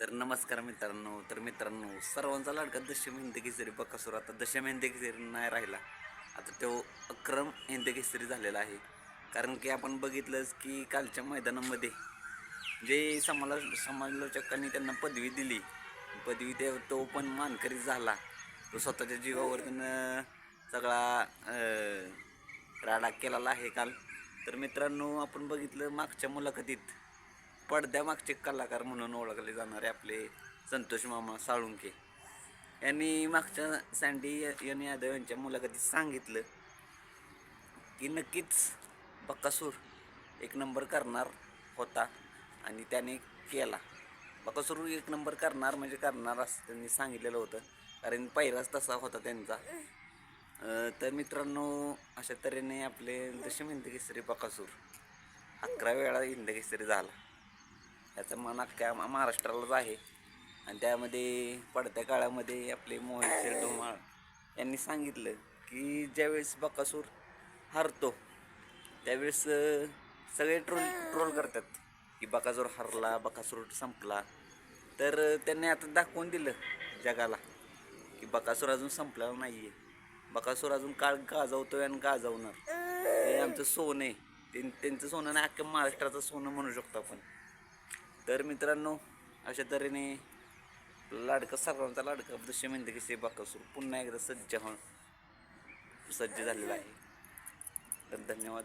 तर नमस्कार मित्रांनो तर मित्रांनो सर्वांचा लाडका दशम हिंद बकासूर आता दशम हिंद नाही राहिला. आता तो अक्रम हिंद झालेला आहे. कारण की आपण बघितलंच की कालच्या मैदानामध्ये जे समाला समालोचकांनी त्यांना पदवी दिली. पदवी ते तो पण मानकरी झाला. तो स्वतःच्या जीवावर त्यानं सगळा राडा केलेला आहे काल. तर मित्रांनो आपण बघितलं मागच्या मुलाखतीत पडद्यामागचे कलाकार म्हणून ओळखले जाणारे आपले संतोष मामा साळुंके यांनी मागच्या सँडी यांनी यादव यांच्या मुलाखतीत सांगितलं की नक्कीच बक्कासूर एक नंबर करणार होता आणि त्याने केला. बक्कासूर एक नंबर करणार म्हणजे करणार असं त्यांनी सांगितलेलं होतं. कारण पहिलाच तसा होता त्यांचा. तर मित्रांनो अशा तऱ्हेने आपले दशम हिंद बकासूर अकरा वेळा हिंद झाला. त्याचं मन अख्ख्या महाराष्ट्रालाच आहे. आणि त्यामध्ये पडत्या काळामध्ये आपले मोहित शेठ यांनी सांगितलं की ज्यावेळेस बकासूर हरतो त्यावेळेस सगळे ट्रोल ट्रोल करतात की बकासूर हरला बकासूर संपला. तर त्यांनी आता दाखवून दिलं जगाला की बकासूर अजून संपलेला नाही आहे बकासूर अजून काळ गाजवतोय आणि गाजवणार. हे आमचं सोनं आहे. त्यां- त्यांचं सोनं नाही अख्ख्या महाराष्ट्राचं सोनं म्हणू शकतो आपण. तर मित्रांनो अशा तऱ्हेने लाडका सर्वांचा लाडका दृश्य म्हणते की से पुन्हा एकदा सज्ज हो सज्ज झालेला आहे. तर धन्यवाद.